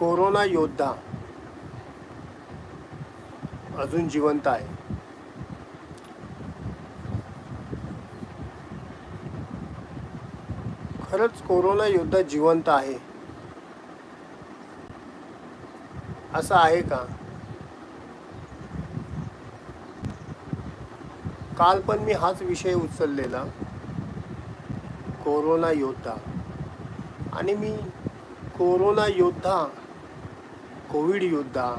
Corona योद्धा अजून जिवंत आहे. खरंच कोरोना योद्धा जिवंत आहे. असं आहे का? काल पण मी हाच विषय उचललेला. कोरोना योद्धा. आणि मी कोरोना योद्धा कोविड योद्धा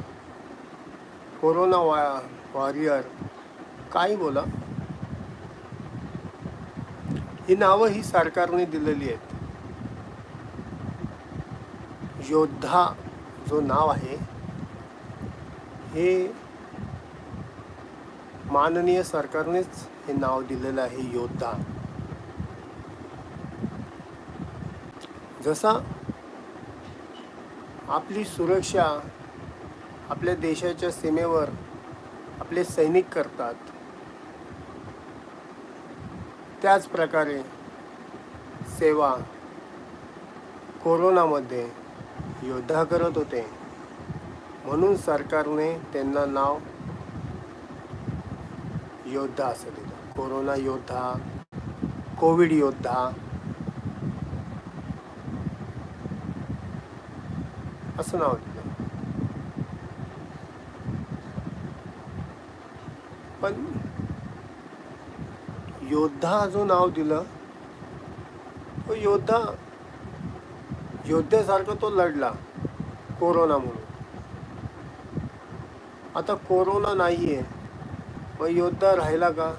कोरोना वा वॉरियर काही बोला. ही नावं ही सरकारने दिलेली आहेत. योद्धा जो नाव आहे हे माननीय सरकारनेच हे नाव दिलेलं आहे योद्धा. जसा आपली सुरक्षा आपल्या देशाच्या सीमेवर आपले सैनिक करतात. त्याच प्रकारे सेवा कोरोनामध्ये योद्धा करत होते. म्हणून सरकारने त्यांना नाव योद्धा असं दिलं. कोरोना योद्धा कोविड योद्धा असं नाव दिलं पण योद्धा जो नाव दिलं तो योद्धा योद्ध्यासारखं तो लढला कोरोना म्हणून. आता कोरोना नाहीये मग योद्धा राहिला का?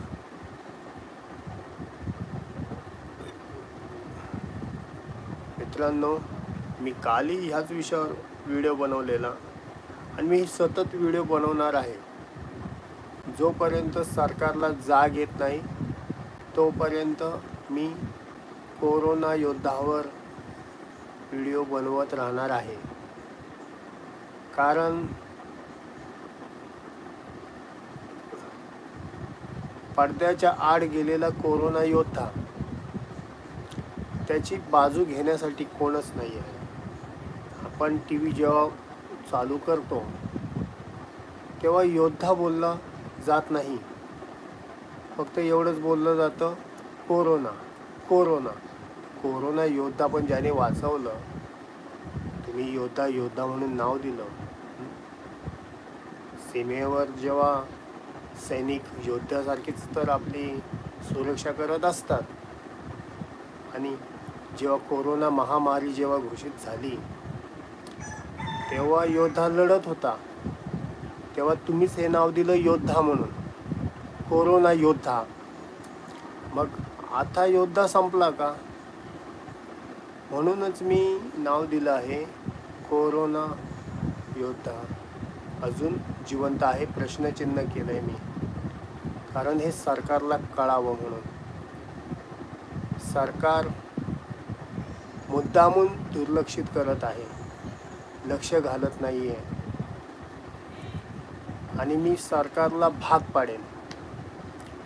मित्रांनो मी कालही ह्याच विषयावर व्हिडिओ बनवलेला. आणि मी सतत व्हिडिओ बनवणार आहे. जोपर्यंत सरकारला जाग येत नाही तोपर्यंत मी कोरोना योद्धावर व्हिडिओ बनवत राहणार आहे. कारण पडद्याच्या आड गेलेला कोरोना योद्धा त्याची बाजू घेण्यासाठी कोणच नाही आहे आपण टी व्ही जेव्हा चालू करतो तेव्हा योद्धा बोलला जात नाही. फक्त एवढंच बोललं जातं कोरोना कोरोना. कोरोना योद्धा पण ज्याने वाचवलं तुम्ही योद्धा योद्धा म्हणून नाव दिलं. सीमेवर जेव्हा सैनिक योद्ध्यासारखीच तर आपली सुरक्षा करत असतात. आणि जेव्हा कोरोना महामारी जेव्हा घोषित झाली तेव्हा योद्धा लढत होता. तेव्हा तुम्हीच हे नाव दिलं योद्धा म्हणून. कोरोना योद्धा. मग आता योद्धा संपला का? म्हणूनच मी नाव दिलं आहे कोरोना योद्धा. अजून जिवंत आहे प्रश्नचिन्ह केलं आहे मी. कारण हे सरकारला कळावं म्हणून. सरकार मुद्दामून दुर्लक्षित करत आहे. लक्ष घालत नाही आहे आणि मी सरकारला भाग पाडेन.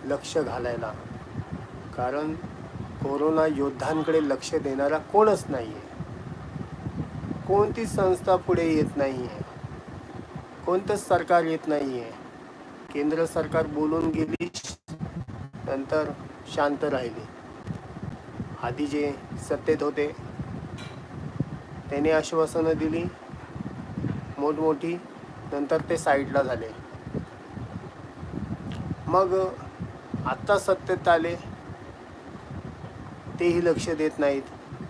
लक्ष घालायला. कारण कोरोना योद्धांकडे लक्ष देणारा कोणच नाही आहे कोणती संस्था पुढे येत नाही आहे कोणतंच सरकार येत नाही आहे केंद्र सरकार बोलून गेली नंतर शांत राहिली. आधी जे सत्तेत होते त्याने आश्वासनं दिली. मोठमोठी नंतर ते साईडला झाले. मग आत्ता सत्तेत आले. तेही लक्ष देत नाहीत.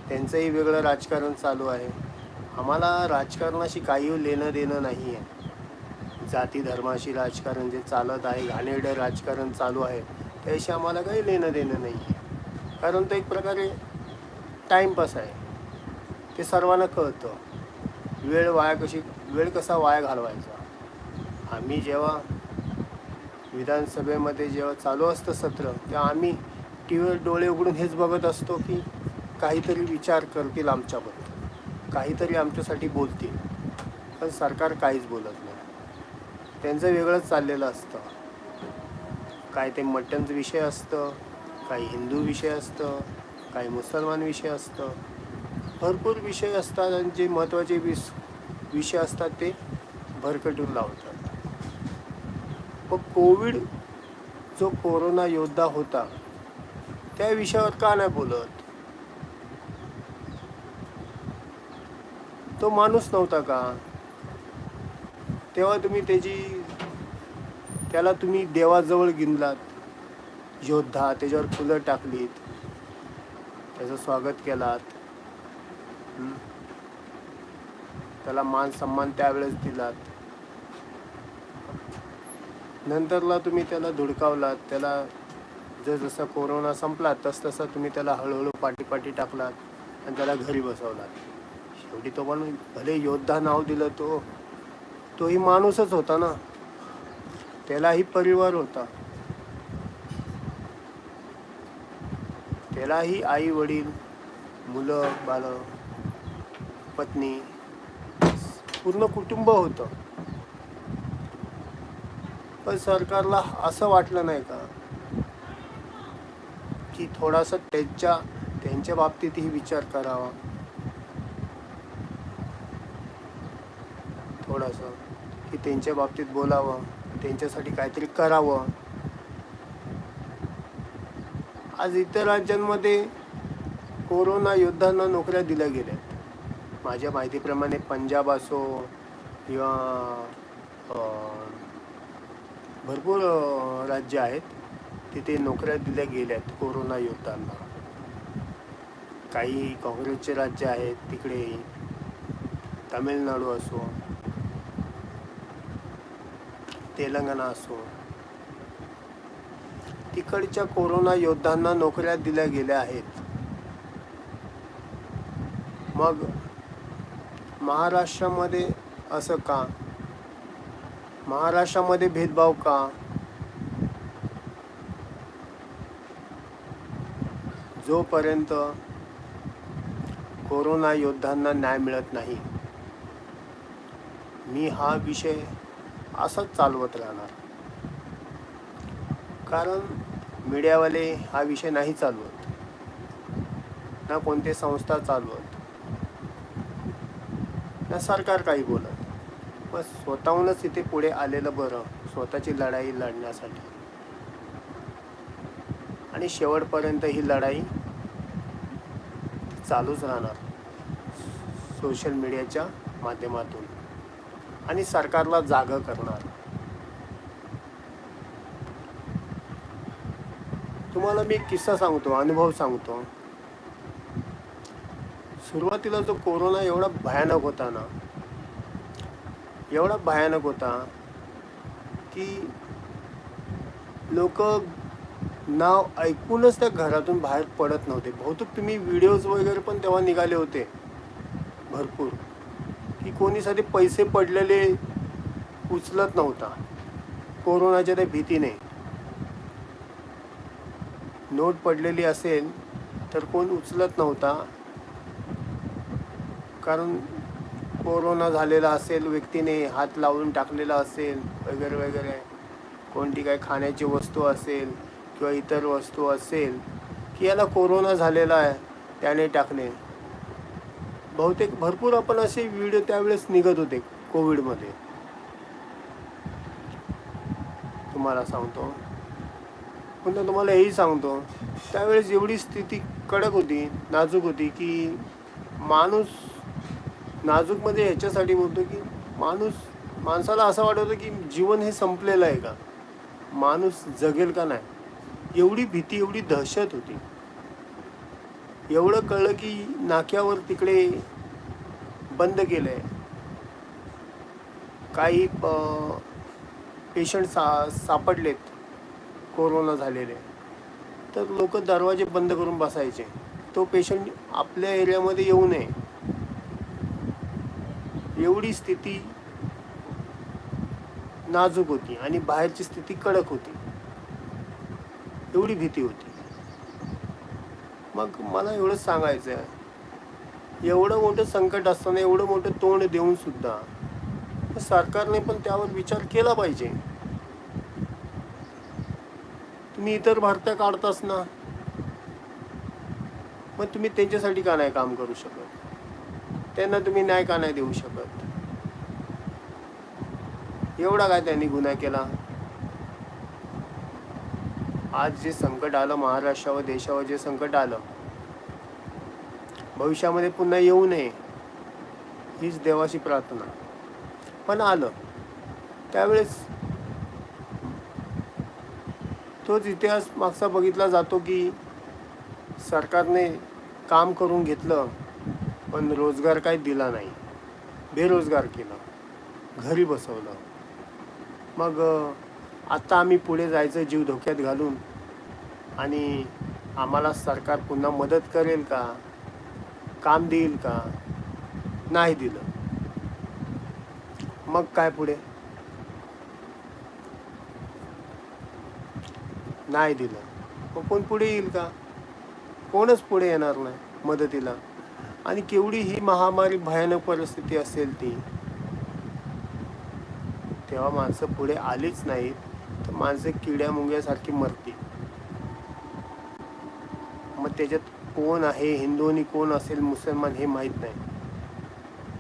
त्यांचंही वेगळं राजकारण चालू आहे. आम्हाला राजकारणाशी काही लेणं देणं नाही आहे जाती धर्माशी राजकारण जे चालत आहे घाणेरडं राजकारण चालू आहे त्याशी आम्हाला काही लेणं देणं नाही आहे कारण तो एक प्रकारे टाईमपास आहे. ते सर्वांना कळतं. वेळ वाया कशी वेळ कसा वाया घालवायचा? आम्ही जेव्हा विधानसभेमध्ये जेव्हा चालू असतं सत्र तेव्हा आम्ही टी व्हीवर डोळे उघडून हेच बघत असतो की काहीतरी विचार करतील आमच्याबद्दल. काहीतरी आमच्यासाठी बोलतील. पण सरकार काहीच बोलत नाही. त्यांचं वेगळंच चाललेलं असतं. काय ते मटनचं विषय असतं काही हिंदू विषय असतं काही मुसलमान विषय असतं. भरपूर विषय असतात आणि जे महत्त्वाचे विस विषय असतात ते भरकटून लावतात. व कोविड जो कोरोना योद्धा होता त्या विषयावर का नाही बोलत? तो माणूस नव्हता का? तेव्हा तुम्ही त्याची त्याला तुम्ही देवाजवळ गिनलात योद्धा त्याच्यावर फुलं टाकलीत त्याचं स्वागत केलात. त्याला मान सन्मान त्यावेळेस दिलात. नंतरला तुम्ही त्याला धुडकावलात त्याला जसं कोरोना संपला तस तसा तुम्ही त्याला हळूहळू पाठीपाठी टाकलात आणि त्याला घरी बसवलात. शेवटी तो पण भले योद्धा नाव दिलं तो तोही माणूसच होता ना. त्यालाही परिवार होता. त्यालाही आई वडील मुलं बाळ पत्नी पूर्ण कुटुंब होतं. पण सरकारला असं वाटलं नाही का? की थोडासा त्यांच्या त्यांच्या बाबतीतही विचार करावा. थोडासा की त्यांच्या बाबतीत बोलावं त्यांच्यासाठी काहीतरी करावं. आज इतर राज्यांमध्ये कोरोना योद्धांना नोकऱ्या दिल्या गेल्या. माझ्या माहितीप्रमाणे पंजाब असो किंवा भरपूर राज्य आहेत. तिथे नोकऱ्या दिल्या गेल्यात कोरोना योद्धांना. काही काँग्रेसचे राज्य आहेत तिकडे. तामिळनाडू असो. तेलंगणा असो. तिकडच्या कोरोना योद्धांना नोकऱ्या दिल्या गेल्या आहेत. मग महाराष्ट्रामध्ये असं का? महाराष्ट्रामध्ये भेदभाव का? जोपर्यंत कोरोना योद्धांना न्याय मिळत नाही मी हा विषय असाच चालवत राहणार. कारण मीडियावाले हा विषय नाही चालवत. ना कोणते संस्था चालवत. ना सरकार काही बोलत पण स्वतःहूनच इथे पुढे आलेलं बरं स्वतःची लढाई लढण्यासाठी. आणि शेवटपर्यंत ही लढाई चालूच राहणार. सोशल मीडियाच्या माध्यमातून. आणि सरकारला जागं करणार. तुम्हाला मी एक किस्सा सांगतो अनुभव सांगतो. सुरुवातीला जो कोरोना एवढा भयानक होता ना एवढा भयानक होता की लोक नाव ऐकूनच त्या घरातून बाहेर पडत नव्हते. बहुतेक तुम्ही व्हिडिओज वगैरे पण तेव्हा निघाले होते भरपूर की कोणी साधे पैसे पडलेले उचलत नव्हता कोरोनाच्या त्या भीतीने. नोट पडलेली असेल तर कोण उचलत नव्हता. कारण कोरोना झालेला असेल व्यक्तीने हात लावून टाकलेला असेल वगैरे वगैरे कोणती काही खाण्याची वस्तू असेल किंवा इतर वस्तू असेल की याला कोरोना झालेला आहे त्याने टाकले बहुतेक भरपूर आपण असे व्हिडिओ त्यावेळेस निघत होते कोविडमध्ये. तुम्हाला सांगतो. पण तुम्हाला हेही सांगतो त्यावेळेस एवढी स्थिती कडक होती नाजूक होती की माणूस नाजूकमध्ये ह्याच्यासाठी बोलतो की माणूस माणसाला असं वाटतं की जीवन हे संपलेलं आहे का? माणूस जगेल का नाही? एवढी भीती एवढी दहशत होती. एवढं कळलं की नाक्यावर तिकडे बंद केलं आहे काही पेशंट सा सापडलेत. कोरोना झालेले. तर लोक दरवाजे बंद करून बसायचे. तो पेशंट आपल्या एरियामध्ये येऊ नये. एवढी स्थिती नाजूक होती आणि बाहेरची स्थिती कडक होती. एवढी भीती होती. मग मला एवढंच सांगायचं आहे एवढं मोठं संकट असताना एवढं मोठं तोंड देऊन सुद्धा सरकारने पण त्यावर विचार केला पाहिजे. तुम्ही इतर भरत्या काढताच ना मग तुम्ही त्यांच्यासाठी का नाही काम करू शकत? त्यांना तुम्ही न्याय का नाही देऊ शकत? एवढा काय त्यांनी गुन्हा केला? आज जे संकट आलं महाराष्ट्रावर देशावर जे संकट आलं भविष्यामध्ये पुन्हा येऊ नये हीच देवाची प्रार्थना. पण आलं. त्यावेळेस तोच इतिहास मागचा बघितला जातो की सरकारने काम करून घेतलं. पण रोजगार काही दिला नाही. बेरोजगार केलं. घरी बसवलं. मग आत्ता आम्ही पुढे जायचं जीव धोक्यात घालून. आणि आम्हाला सरकार पुन्हा मदत करेल का? काम देईल का? नाही दिलं. मग काय पुढे? नाही दिलं. मग कोण पुढे येईल का? कोणच पुढे येणार नाही मदतीला. आणि केवढी ही महामारी भयानक परिस्थिती असेल ती? तेव्हा माणसं पुढे आलीच नाहीत तर माणसं किड्या मुंग्यासारखी मरतील. मग त्याच्यात कोण आहे हिंदू आणि कोण असेल मुसलमान हे माहीत नाही.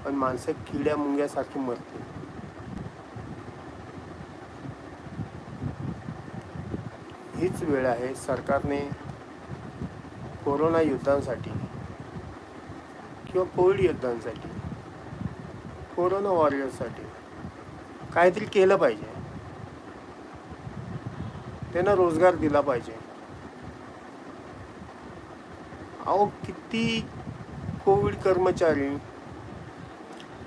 पण माणसं किड्या मुंग्यासारखी मरतील. हीच वेळ आहे सरकारने कोरोना युद्धांसाठी. किंवा कोविड युद्धांसाठी कोरोना वॉरियर्ससाठी काहीतरी केलं पाहिजे. त्यांना रोजगार दिला पाहिजे. अहो किती कोविड कर्मचारी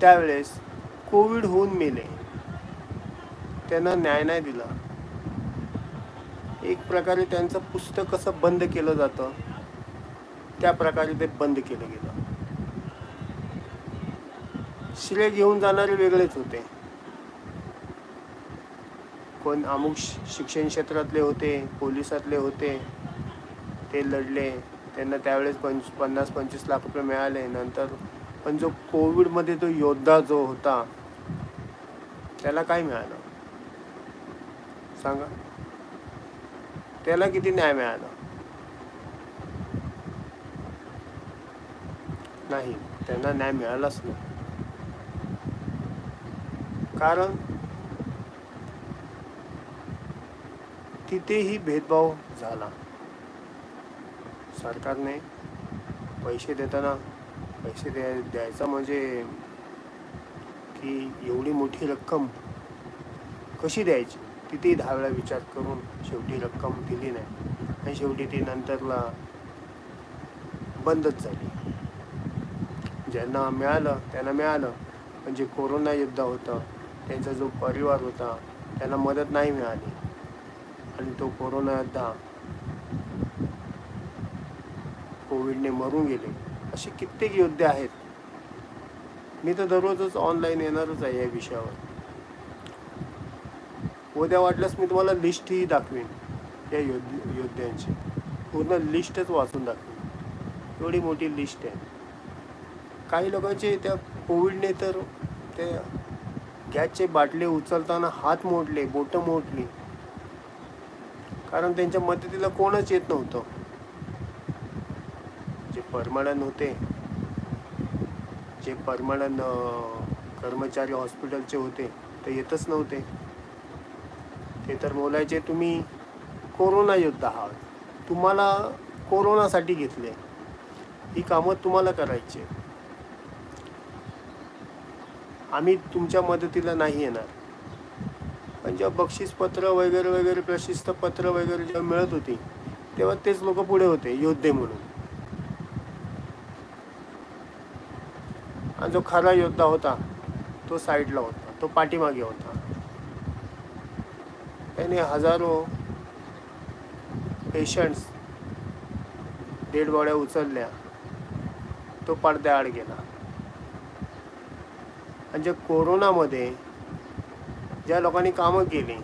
त्यावेळेस कोविड होऊन मेले. त्यांना न्याय नाही दिला. एक प्रकारे त्यांचं पुस्तक कसं बंद केलं जातं त्या प्रकारे ते बंद केलं गेलं. श्रेय घेऊन जाणारे वेगळेच होते. कोण अमुक शिक्षण क्षेत्रातले होते पोलिसातले होते ते लढले. त्यांना त्यावेळेस पंच पन्नास पंचवीस लाख रुपये मिळाले. नंतर पण जो कोविडमध्ये तो योद्धा जो होता त्याला काय मिळालं? सांगा. त्याला किती न्याय मिळाला? नाही. त्यांना न्याय मिळालाच नाही. कारण तिथेही भेदभाव झाला. सरकारने पैसे देताना पैसे द्याय द्यायचा म्हणजे की एवढी मोठी रक्कम कशी द्यायची? तिथेही दहा वेळा विचार करून शेवटी रक्कम दिली नाही. आणि शेवटी ती नंतरला बंदच झाली. ज्यांना मिळालं त्यांना मिळालं. म्हणजे कोरोना युद्ध होतं. त्यांचा जो परिवार होता त्यांना मदत नाही मिळाली. आणि तो कोरोना योद्धा कोविडने मरून गेले. असे कित्येक योद्धे आहेत. मी तर दररोजच ऑनलाईन येणारच आहे या विषयावर. उद्या वाटल्यास मी तुम्हाला लिस्टही दाखवीन या योद्ध योद्ध्यांची. पूर्ण लिस्टच वाचून दाखवीन. एवढी मोठी लिस्ट आहे. काही लोकांचे त्या कोविडने तर ते गॅसचे बाटले उचलताना हात मोडले बोटं मोडली. कारण त्यांच्या मदतीला कोणच येत नव्हतं. जे परमानंट होते जे परमानंट कर्मचारी हॉस्पिटलचे होते ते येतच नव्हते. ते तर बोलायचे तुम्ही कोरोना योद्धा आहात. तुम्हाला कोरोनासाठी घेतले. ही कामं तुम्हाला करायची आहेत. आम्ही तुमच्या मदतीला नाही येणार. म्हणजे पण जेव्हा बक्षीसपत्र वगैरे वगैरे प्रशस्तीपत्र वगैरे जेव्हा मिळत होती तेव्हा तेच लोक पुढे होते योद्धे म्हणून. आणि जो खरा योद्धा होता तो साईडला होता तो पाठीमागे होता. त्याने हजारो पेशंट्स डेड बॉड्या उचलल्या तो पडद्याआड गेला. आणि ज्या कोरोनामध्ये ज्या लोकांनी कामं केली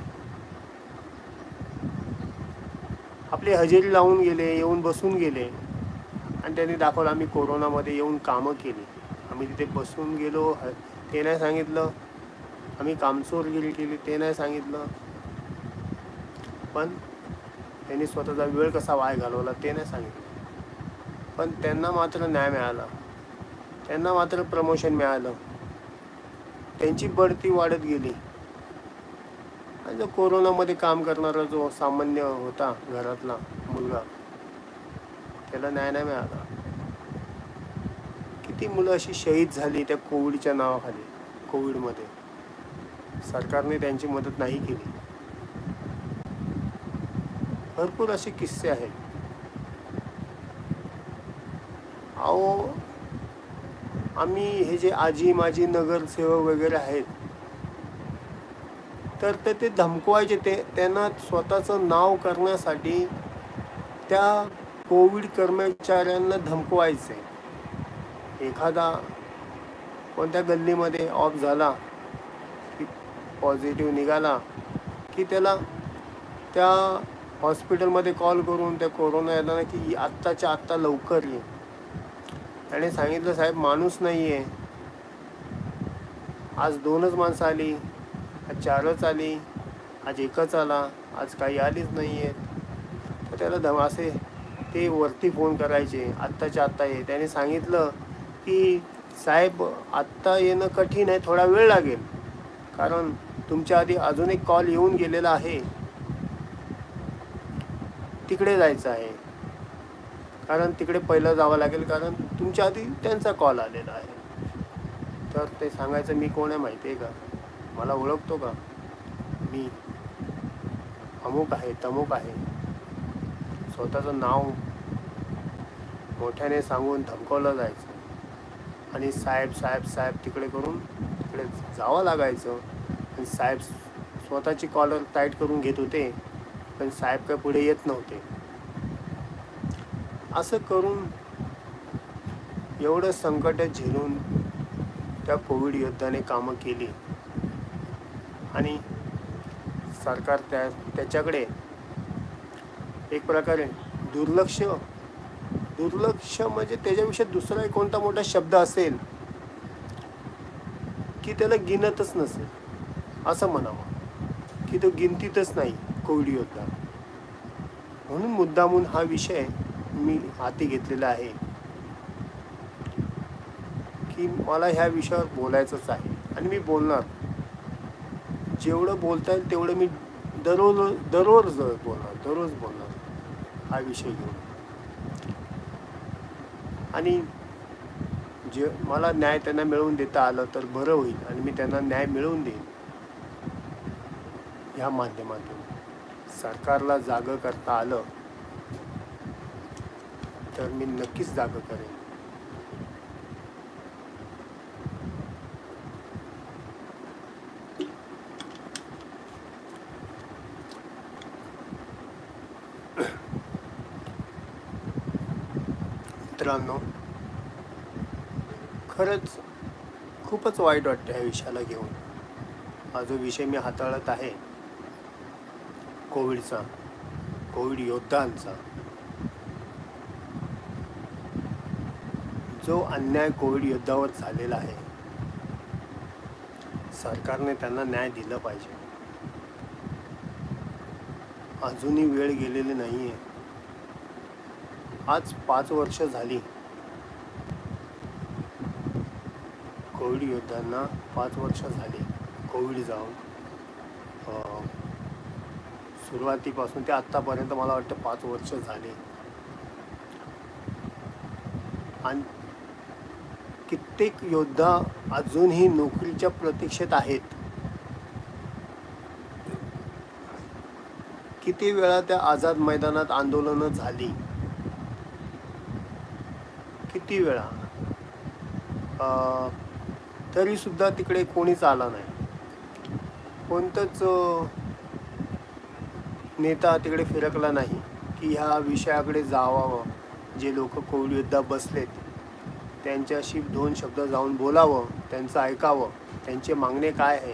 आपली हजेरी लावून गेले येऊन बसून गेले आणि त्यांनी दाखवलं आम्ही कोरोनामध्ये येऊन कामं केली. आम्ही तिथे बसून गेलो. ते नाही सांगितलं. आम्ही कामचोरगिरी केली. ते नाही सांगितलं. पण त्यांनी स्वतःचा वेळ कसा वाय घालवला ते नाही सांगितलं. पण त्यांना मात्र न्याय मिळाला. त्यांना मात्र प्रमोशन मिळालं. त्यांची बढती वाढत गेली. आणि जो कोरोनामध्ये काम करणारा जो सामान्य होता घरातला मुलगा त्याला न्याय नाही मिळाला. किती मुलं अशी शहीद झाली त्या कोविडच्या नावाखाली कोविडमध्ये. सरकारने त्यांची मदत नाही केली. भरपूर असे किस्से आहेत. अहो आम्ही हे जे आजी माजी नगरसेवक वगैरे आहेत तर ते ते धमकवायचे. ते त्यांना स्वतःचं नाव करण्यासाठी त्या कोविड कर्मचाऱ्यांना धमकवायचे. एखादा कोणत्या गल्लीमध्ये ऑफ झाला की पॉझिटिव्ह निघाला की त्याला त्या हॉस्पिटलमध्ये कॉल करून त्या कोरोना याला की आत्ताच्या आत्ता लवकर ये. त्याने सांगितलं साहेब माणूस नाही आहे आज दोनच माणसं आली आज चारच आली आज एकच आला आज काही आलीच नाही आहेत तर त्याला धम असे ते वरती फोन करायचे आत्ताच्या आत्ता ये. त्याने सांगितलं की साहेब आत्ता येणं कठीण आहे थोडा वेळ लागेल. कारण तुमच्या आधी अजून एक कॉल येऊन गेलेला आहे. तिकडे जायचं आहे. कारण तिकडे पहिलं जावं लागेल कारण तुमच्या आधी त्यांचा कॉल आलेला आहे. तर ते सांगायचं मी कोण आहे माहिती आहे का? मला ओळखतो का? मी. अमुक आहे तमुक आहे. स्वतःचं नाव मोठ्याने सांगून धमकवलं जायचं. आणि साहेब साहेब साहेब तिकडे करून तिकडे जावं लागायचं. आणि साहेब स्वतःची कॉलर टाईट करून घेत होते. पण साहेब काय पुढे येत नव्हते. असं करून एवढं संकट झेलून त्या कोविड योद्धाने कामं केली. आणि सरकार त्या त्याच्याकडे एक प्रकारे दुर्लक्ष दुर्लक्ष म्हणजे त्याच्याविषयी दुसरा कोणता मोठा शब्द असेल की त्याला गिनतच नसेल असं म्हणावं. की तो गिनतीतच नाही कोविड योद्धा. म्हणून मुद्दामून हा विषय मी हाती घेतलेला आहे की मला ह्या विषयावर बोलायचंच आहे. आणि मी बोलणार. जेवढं बोलता येईल तेवढं मी दररोज दररोज बोलणार दररोज बोलणार हा विषय घेऊन. आणि जे मला न्याय त्यांना मिळवून देता आलं तर बरं होईल आणि मी त्यांना न्याय मिळवून देईन. ह्या माध्यमातून सरकारला जागं करता आलं तर मी नक्कीच जागं करेन. मित्रांनो खरंच खूपच वाईट वाटतं ह्या विषयाला घेऊन. हा जो विषय मी हाताळत आहे कोविडचा कोविड योद्धांचा जो अन्याय कोविड योद्धावर झालेला आहे सरकारने त्यांना न्याय दिलं पाहिजे. अजूनही वेळ गेलेली नाही आहे आज पाच वर्ष झाली. कोविड योद्ध्यांना पाच वर्ष झाली. कोविड जाऊन सुरुवातीपासून ते आत्तापर्यंत मला वाटतं पाच वर्ष झाले. आणि कित्येक योद्धा अजूनही नोकरीच्या प्रतीक्षेत आहेत. किती वेळा त्या आझाद मैदानात आंदोलनं झाली? किती वेळा? तरी सुद्धा तिकडे कोणीच आला नाही. कोणतंच नेता तिकडे फिरकला नाही की ह्या विषयाकडे जावावं जे लोक कोविड योद्धा बसलेत. त्यांच्याशी दोन शब्द जाऊन बोलावं त्यांचं ऐकावं त्यांचे मागणे काय आहे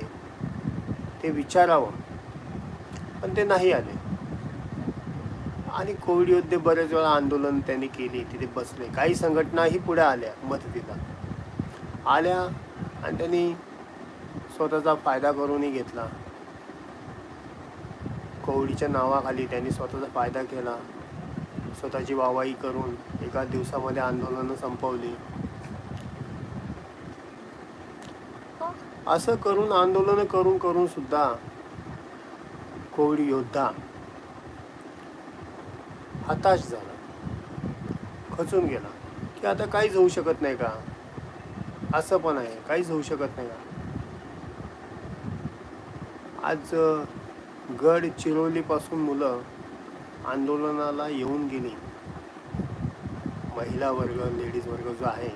ते विचारावं. पण ते नाही आले. आणि कोविड योद्धे बरेच वेळा आंदोलन त्यांनी केली तिथे बसले. काही संघटनाही पुढे आल्या मदतीला. आल्या आणि त्यांनी स्वतःचा फायदा करूनही घेतला. कोविडच्या नावाखाली त्यांनी स्वतःचा फायदा केला. स्वतःची वाहवाही करून एका दिवसामध्ये आंदोलनं संपवली. असं करून आंदोलनं करून करून सुद्धा कोविड योद्धा हताश झाला. खचून गेला. की आता काहीच होऊ शकत नाही का? असं पण आहे. काहीच होऊ शकत नाही का? आज गड चिरोलीपासून मुलं आंदोलनाला येऊन गेली. महिला वर्ग लेडीज वर्ग जो आहे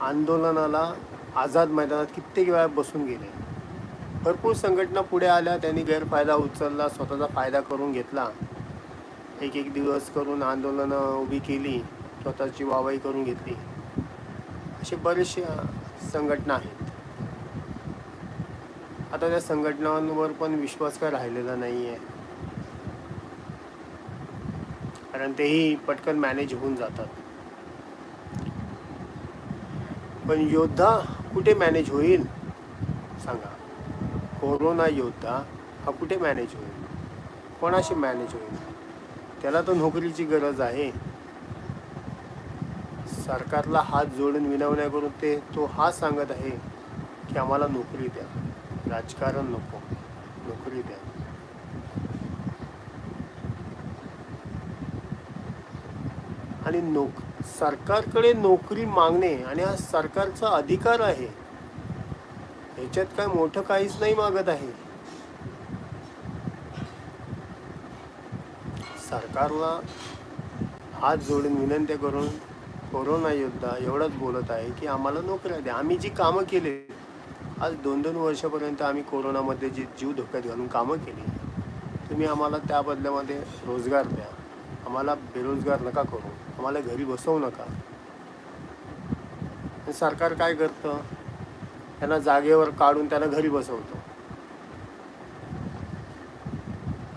आंदोलनाला आझाद मैदानात कित्येक वेळा बसून गेले. भरपूर संघटना पुढे आल्या त्यांनी गैरफायदा उचलला स्वतःचा फायदा करून घेतला. एक एक दिवस करून आंदोलनं उभी केली स्वतःची वावाई करून घेतली. असे बरेचसे संघटना आहेत. आता त्या संघटनांवर पण विश्वास काय राहिलेला नाही आहे कारण तेही पटकन मॅनेज होऊन जातात. पण योद्धा कुठे मॅनेज होईल? सांगा. कोरोना योद्धा हा कुठे मॅनेज होईल? कोणाशी मॅनेज होईल? त्याला तर नोकरीची गरज आहे. सरकारला हात जोडून विनवण्या करून ते तो हा सांगत आहे की आम्हाला नोकरी द्या. राजकारण नको. नोकरी द्या. आणि नोक सरकारकडे नोकरी मागणे आणि हा सरकारचा अधिकार आहे ह्याच्यात काय मोठं काहीच नाही मागत आहे. सरकारला हात जोडून विनंती करून कोरोना योद्धा एवढंच बोलत आहे की आम्हाला नोकऱ्या द्या. आम्ही जी कामं केली आज दोन दोन वर्षापर्यंत आम्ही कोरोनामध्ये जी जीव धोक्यात घालून कामं केली तुम्ही आम्हाला त्या बदल्यामध्ये रोजगार द्या. आम्हाला बेरोजगार नका करू. आम्हाला घरी बसवू नका. सरकार काय करतं? त्यांना जागेवर काढून त्यांना घरी बसवतं.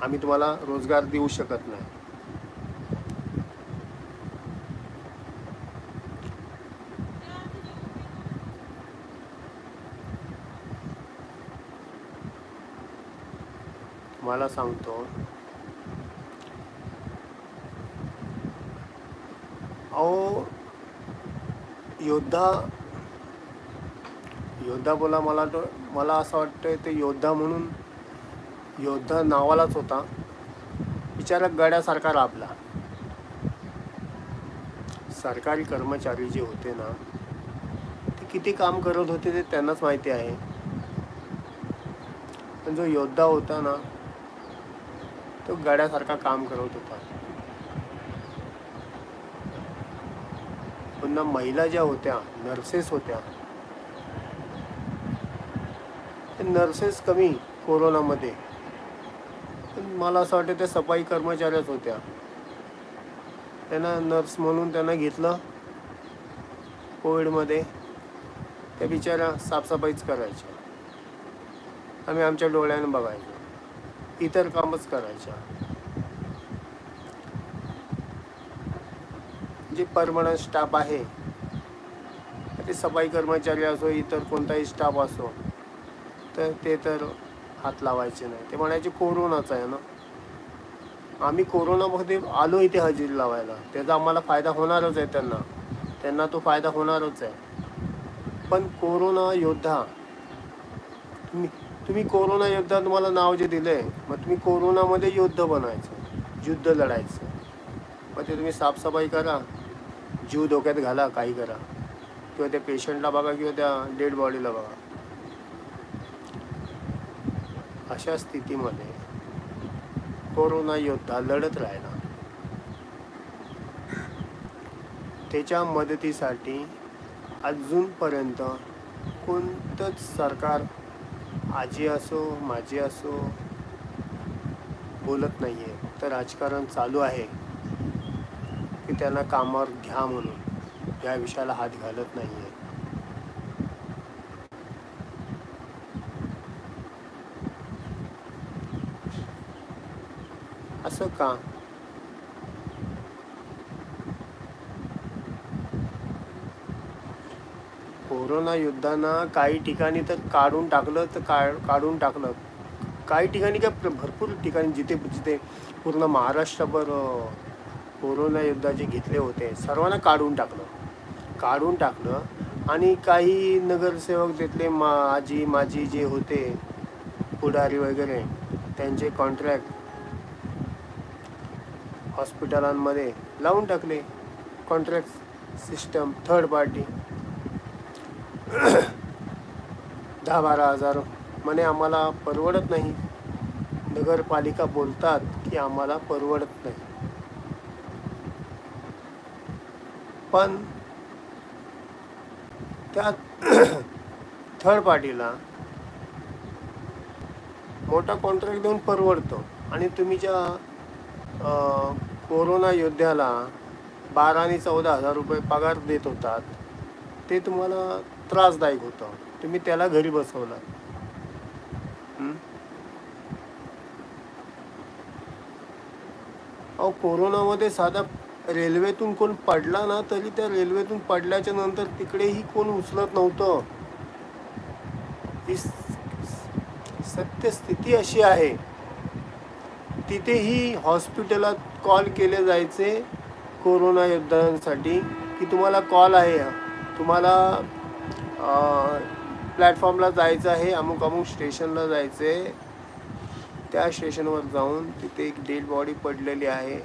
आम्ही तुम्हाला रोजगार देऊ शकत नाही. तुम्हाला सांगतो अहो योद्धा योद्धा बोला मला तो मला असं वाटतं ते योद्धा म्हणून योद्धा नावालाच होता. बिचारा गड्यासारखा राबला. सरकारी कर्मचारी जे होते ना ते किती काम करत होते ते त्यांनाच माहिती आहे. पण जो योद्धा होता ना तो गड्यासारखा काम करत होता. पुन्हा महिला ज्या होत्या नर्सेस होत्या नर्सेस कमी कोरोनामध्ये. मला असं वाटतं त्या सफाई कर्मचाऱ्याच होत्या. त्यांना नर्स म्हणून त्यांना घेतलं कोविडमध्ये. त्या बिचाऱ्या साफसफाईच करायच्या. आम्ही आमच्या डोळ्यानं बघायचो. इतर कामच करायच्या. जे परमनंट स्टाफ आहे ते सफाई कर्मचारी असो इतर कोणताही स्टाफ असो तर ते तर हात लावायचे नाही. ते म्हणायचे कोरोनाच आहे ना. आम्ही कोरोनामध्ये आलो इथे हजेरी लावायला. त्याचा आम्हाला फायदा होणारच आहे त्यांना. त्यांना तो फायदा होणारच आहे. पण कोरोना योद्धा तुम्ही तुम्ही कोरोना योद्धा तुम्हाला नाव जे दिलं आहे मग तुम्ही कोरोनामध्ये योद्ध बनायचं युद्ध लढायचं. मग ते तुम्ही साफसफाई करा. जीव धोक्यात घाला काही करा. किंवा त्या पेशंटला बघा किंवा त्या डेड बॉडीला बघा. अशा स्थितीमध्ये कोरोना योद्धा लढत राहिला त्याच्या मदतीसाठी अजूनपर्यंत कोणतंच सरकार आजी असो माझी असो बोलत नाही आहे तर राजकारण चालू आहे. की त्यांना कामावर घ्या म्हणून. या विषयाला हात घालत नाही आहे असं का? कोरोना युद्धांना काही ठिकाणी तर काढून टाकलं तर काढून टाकलं. काही ठिकाणी काय भरपूर ठिकाणी जिथे जिथे पूर्ण महाराष्ट्रभर कोरोना युद्धाचे जे घेतले होते. सर्वांना काढून टाकलं. काढून टाकलं आणि काही नगरसेवक तिथले मा आजी माजी जे होते पुढारी वगैरे त्यांचे कॉन्ट्रॅक्ट हॉस्पिटलांमध्ये लावून टाकले. कॉन्ट्रॅक्ट सिस्टम थर्ड पार्टी दहा बारा हजार. म्हणे आम्हाला परवडत नाही. नगरपालिका बोलतात की आम्हाला परवडत नाही. पण त्या थर्ड पार्टीला मोठा कॉन्ट्रॅक्ट देऊन परवडतो. आणि तुम्ही ज्या कोरोना योद्ध्याला बारा आणि चौदा हजार रुपये पगार देत होतात ते तुम्हाला त्रासदायक होतं. तुम्ही त्याला घरी बसवलं. अहो कोरोनामध्ये साधा रेल्वेतून कोण पडला ना तरी त्या रेल्वेतून पडल्याच्या नंतर तिकडेही कोण उचलत नव्हतं. ही सत्यस्थिती अशी आहे. तिथेही हॉस्पिटलात कॉल केले जायचे कोरोना योद्ध्यांसाठी की तुम्हाला कॉल आहे. तुम्हाला प्लॅटफॉर्मला जायचं आहे अमुक अमुक स्टेशनला जायचं आहे त्या स्टेशनवर जाऊन तिथे एक डेड बॉडी पडलेली आहे.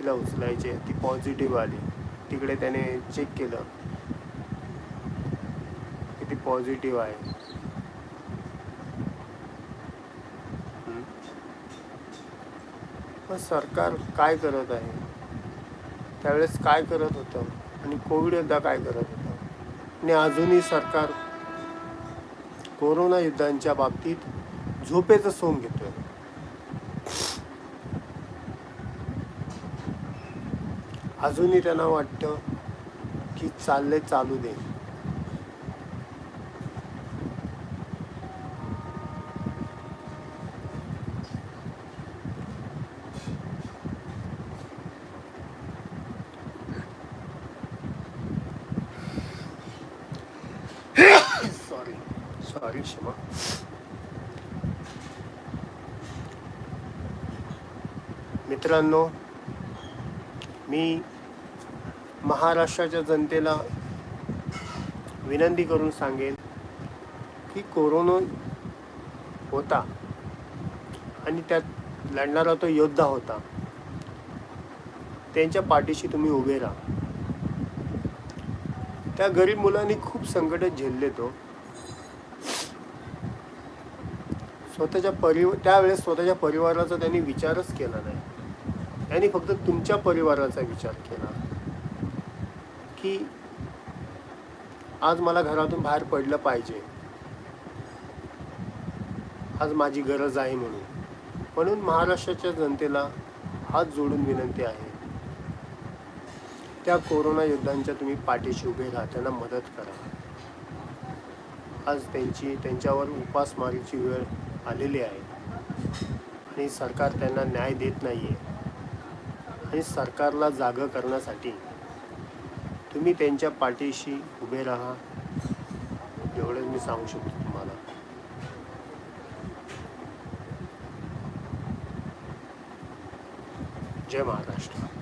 तिला उचलायची ती पॉझिटिव्ह आली. तिकडे त्याने चेक केलं. की ती पॉझिटिव्ह आहे. पण सरकार काय करत आहे? त्यावेळेस काय करत होतं? आणि कोविड युद्धा काय करत होतं? आणि अजूनही सरकार कोरोना युद्धांच्या बाबतीत झोपेचं सोंग घेतोय. अजूनही त्यांना वाटतं की चालले चालू दे. सॉरी सॉरी क्षमा मित्रांनो मी महाराष्ट्राच्या जनतेला विनंती करून सांगेन की कोरोना होता आणि त्यात लढणारा तो योद्धा होता त्यांच्या पाठीशी तुम्ही उभे राहा. त्या गरीब मुलांनी खूप संकट झेलले तो. स्वतःच्या परिव त्यावेळेस स्वतःच्या परिवाराचा त्यांनी विचारच केला नाही. याने फक्त तुमच्या परिवाराचा विचार केला. की आज मला घरातून बाहेर पडलं पाहिजे. आज माझी गरज आहे म्हणून. म्हणून महाराष्ट्राच्या जनतेला हात जोडून विनंती आहे. त्या कोरोना योद्ध्यांच्या तुम्ही पाठीशी उभे राहा त्यांना मदत करा. आज त्यांची त्यांच्यावर उपासमारीची वेळ आलेली आहे. आणि सरकार त्यांना न्याय देत नाही आहे आणि सरकारला जागं करण्यासाठी तुम्ही त्यांच्या पाठीशी उभे राहा. एवढंच मी सांगू शकतो तुम्हाला. जय महाराष्ट्र.